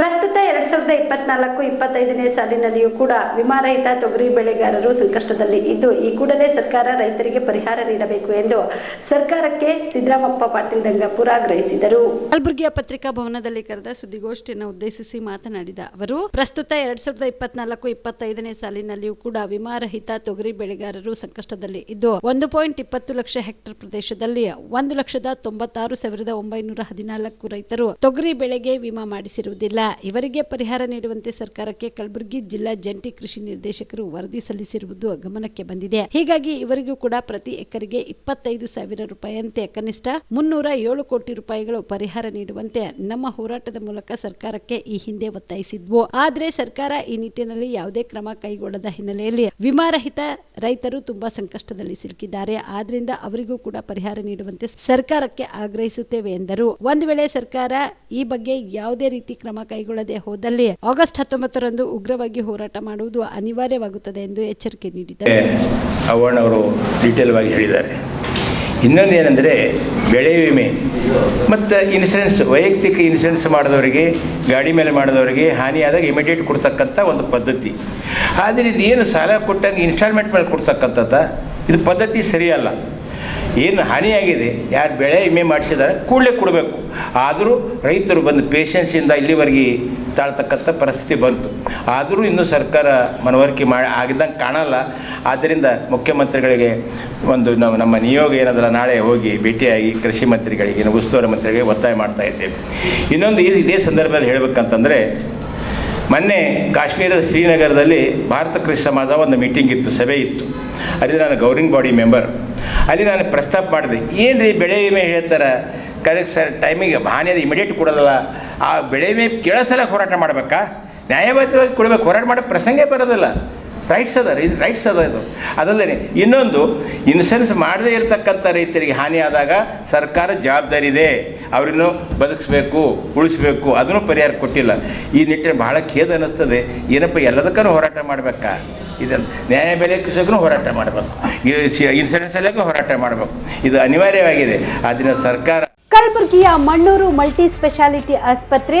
ಪ್ರಸ್ತುತ ಎರಡ್ ಸಾವಿರದ ಇಪ್ಪತ್ನಾಲ್ಕು, ಇಪ್ಪತ್ತೈದನೇ ಸಾಲಿನಲ್ಲಿಯೂ ಕೂಡ ವಿಮಾರಹಿತ ತೊಗರಿ ಬೆಳೆಗಾರರು ಸಂಕಷ್ಟದಲ್ಲಿ ಇದ್ದು, ಈ ಕೂಡಲೇ ಸರ್ಕಾರ ರೈತರಿಗೆ ಪರಿಹಾರ ನೀಡಬೇಕು ಎಂದು ಸರ್ಕಾರಕ್ಕೆ ಸಿದ್ದರಾಮಪ್ಪ ಪಾಟೀಲ್ ದಂಗಾಪುರ ಆಗ್ರಹಿಸಿದರು. ಕಲಬುರಗಿಯ ಪತ್ರಿಕಾ ಭವನದಲ್ಲಿ ಕರೆದ ಸುದ್ದಿಗೋಷ್ಠಿಯನ್ನು ಉದ್ದೇಶಿಸಿ ಮಾತನಾಡಿದ ಅವರು, ಪ್ರಸ್ತುತ ಎರಡ್ ಸಾವಿರದ ಇಪ್ಪತ್ನಾಲ್ಕು, ಇಪ್ಪತ್ತೈದನೇ ಸಾಲಿನಲ್ಲಿಯೂ ಕೂಡ ವಿಮಾರಹಿತ ತೊಗರಿ ಬೆಳೆಗಾರರು ಸಂಕಷ್ಟದಲ್ಲಿ ಇದ್ದು, ಒಂದು ಪಾಯಿಂಟ್ ಇಪ್ಪತ್ತು ಲಕ್ಷ ಹೆಕ್ಟೇರ್ ಪ್ರದೇಶದಲ್ಲಿ ಒಂದು ಲಕ್ಷದ ತೊಂಬತ್ತಾರು ಸಾವಿರದ ಒಂಬೈನೂರ ಹದಿನಾಲ್ಕು ರೈತರು ತೊಗರಿ ಬೆಳೆಗೆ ವಿಮಾ ಮಾಡಿಸಿರುವುದಿಲ್ಲ. ಇವರಿಗೆ ಪರಿಹಾರ ನೀಡುವಂತೆ ಸರ್ಕಾರಕ್ಕೆ ಕಲಬುರಗಿ ಜಿಲ್ಲಾ ಜಂಟಿ ಕೃಷಿ ನಿರ್ದೇಶಕರು ವರದಿ ಸಲ್ಲಿಸಿರುವುದು ಗಮನಕ್ಕೆ ಬಂದಿದೆ. ಹೀಗಾಗಿ ಇವರಿಗೂ ಕೂಡ ಪ್ರತಿ ಎಕರೆಗೆ ಇಪ್ಪತ್ತೈದು ಸಾವಿರ ರೂಪಾಯಿಯಂತೆ ಕನಿಷ್ಠ ಮುನ್ನೂರ ಏಳು ಕೋಟಿ ರೂಪಾಯಿಗಳು ಪರಿಹಾರ ನೀಡುವಂತೆ ನಮ್ಮ ಹೋರಾಟದ ಮೂಲಕ ಸರ್ಕಾರಕ್ಕೆ ಈ ಹಿಂದೆ ಒತ್ತಾಯಿಸಿದ್ವು. ಆದರೆ ಸರ್ಕಾರ ಈ ನಿಟ್ಟಿನಲ್ಲಿ ಯಾವುದೇ ಕ್ರಮ ಕೈಗೊಳ್ಳದ ಹಿನ್ನೆಲೆಯಲ್ಲಿ ವಿಮಾರಹಿತ ರೈತರು ತುಂಬಾ ಸಂಕಷ್ಟದಲ್ಲಿ ಸಿಲುಕಿದ್ದಾರೆ. ಆದ್ರಿಂದ ಅವರಿಗೂ ಕೂಡ ಪರಿಹಾರ ನೀಡುವಂತೆ ಸರ್ಕಾರಕ್ಕೆ ಆಗ್ರಹಿಸುತ್ತೇವೆ ಎಂದರು. ಒಂದು ವೇಳೆ ಸರ್ಕಾರ ಈ ಬಗ್ಗೆ ಯಾವುದೇ ರೀತಿ ಕ್ರಮ ಕೈಗೊಳ್ಳದೆ ಹೋದಲ್ಲಿ ಆಗಸ್ಟ್ ಹತ್ತೊಂಬತ್ತರಂದು ಉಗ್ರವಾಗಿ ಹೋರಾಟ ಮಾಡುವುದು ಅನಿವಾರ್ಯವಾಗುತ್ತದೆ ಎಂದು ಎಚ್ಚರಿಕೆ ನೀಡಿದ್ದಾರೆ. ಅವರು ಡೀಟೇಲ್ ಆಗಿ ಹೇಳಿದ್ದಾರೆ. ಇನ್ನೊಂದು ಏನಂದರೆ, ಬೆಳೆ ವಿಮೆ. ಮತ್ತು ಇನ್ಶೂರೆನ್ಸ್ ವೈಯಕ್ತಿಕ ಇನ್ಶೂರೆನ್ಸ್ ಮಾಡಿದವರಿಗೆ, ಗಾಡಿ ಮೇಲೆ ಮಾಡಿದವರಿಗೆ ಹಾನಿಯಾದಾಗ ಇಮಿಡಿಯೇಟ್ ಕೊಡ್ತಕ್ಕಂಥ ಒಂದು ಪದ್ಧತಿ. ಆದರೆ ಇದು ಏನು ಸಾಲ ಕೊಟ್ಟಾಗ ಇನ್ಸ್ಟಾಲ್ಮೆಂಟ್ ಮೇಲೆ ಕೊಡ್ತಕ್ಕಂಥದ್ದ, ಇದು ಪದ್ಧತಿ ಸರಿಯಲ್ಲ. ಏನು ಹಾನಿಯಾಗಿದೆ, ಯಾರು ಬೆಳೆ ವಿಮೆ ಮಾಡಿಸಿದ್ದಾರೆ ಕೂಡಲೇ ಕೊಡಬೇಕು. ಆದರೂ ರೈತರು ಬಂದು ಪೇಷನ್ಸಿಂದ ಇಲ್ಲಿವರೆಗೆ ತಾಳ್ತಕ್ಕಂಥ ಪರಿಸ್ಥಿತಿ ಬಂತು. ಆದರೂ ಇನ್ನೂ ಸರ್ಕಾರ ಮನವರಿಕೆ ಮಾಡಿ ಆಗಿದ್ದಂಗೆ ಕಾಣಲ್ಲ. ಆದ್ದರಿಂದ ಮುಖ್ಯಮಂತ್ರಿಗಳಿಗೆ ಒಂದು ನಾವು ನಮ್ಮ ನಿಯೋಗ ಏನದಲ್ಲ, ನಾಳೆ ಹೋಗಿ ಭೇಟಿಯಾಗಿ ಕೃಷಿ ಮಂತ್ರಿಗಳಿಗೆ, ಉಸ್ತುವಾರಿ ಮಂತ್ರಿಗಳಿಗೆ ಒತ್ತಾಯ ಮಾಡ್ತಾ ಇದ್ದೇವೆ. ಇನ್ನೊಂದು ಇದೇ ಸಂದರ್ಭದಲ್ಲಿ ಹೇಳಬೇಕಂತಂದರೆ ಮೊನ್ನೆ ಕಾಶ್ಮೀರದ ಶ್ರೀನಗರದಲ್ಲಿ ಭಾರತ ಕೃಷಿ ಸಮಾಜ ಒಂದು ಮೀಟಿಂಗ್ ಇತ್ತು, ಸಭೆ ಇತ್ತು. ಅಲ್ಲಿ ನಾನು ಗೌರಿಂಗ್ ಬಾಡಿ ಮೆಂಬರ್ ಅಲ್ಲಿ ನಾನು ಪ್ರಸ್ತಾಪ ಮಾಡಿದೆ. ಏನು ರೀ ಬೆಳೆ ವಿಮೆ ಹೇಳ್ತಾರೆ? ಕರೆಕ್ಟ್ ಸರ್ ಟೈಮಿಗೆ ಭಾನ್ಯದ ಇಮಿಡಿಯೇಟ್ ಕೊಡೋದಲ್ಲ ಆ ಬೆಳೆ ವಿಮೆ ಕೇಳೋ ಸಲ ಹೋರಾಟ ಮಾಡಬೇಕಾ? ನ್ಯಾಯಬದ್ಧವಾಗಿ ಕೊಡಬೇಕು. ಹೋರಾಟ ಮಾಡೋ ಪ್ರಸಂಗೇ ಬರೋದಿಲ್ಲ. ರೈಟ್ಸ್ ಅದ ಇದು ರೈಟ್ಸ್ ಅದ ಇದು. ಅದಲ್ಲದೆ ಇನ್ನೊಂದು ಇನ್ಶೂರೆನ್ಸ್ ಮಾಡದೇ ಇರತಕ್ಕಂಥ ರೈತರಿಗೆ ಹಾನಿ ಆದಾಗ ಸರ್ಕಾರ ಜವಾಬ್ದಾರಿ ಇದೆ ಅವರನ್ನು ಬದುಕಿಸ್ಬೇಕು, ಉಳಿಸ್ಬೇಕು, ಅದನ್ನು ಪರಿಹಾರ ಕೊಟ್ಟಿಲ್ಲ. ಈ ನಿಟ್ಟಿನ ಬಹಳ ಖೇದ ಅನ್ನಿಸ್ತದೆ. ಏನಪ್ಪ, ಎಲ್ಲದಕ್ಕೂ ಹೋರಾಟ ಮಾಡಬೇಕಾ? ಇದನ್ನು ನ್ಯಾಯ ಬೆಲೆ ಕೃಷಿಗೂ ಹೋರಾಟ ಮಾಡಬೇಕು. ಇನ್ಸೂರೆನ್ಸ್ ಅಲ್ಲಿಗೂ ಹೋರಾಟ ಮಾಡಬೇಕು. ಇದು ಅನಿವಾರ್ಯವಾಗಿದೆ. ಆದ್ರಿಂದ ಸರ್ಕಾರ ಕಲಬುರಗಿಯ ಮಣ್ಣೂರು ಮಲ್ಟಿ ಸ್ಪೆಷಾಲಿಟಿ ಆಸ್ಪತ್ರೆ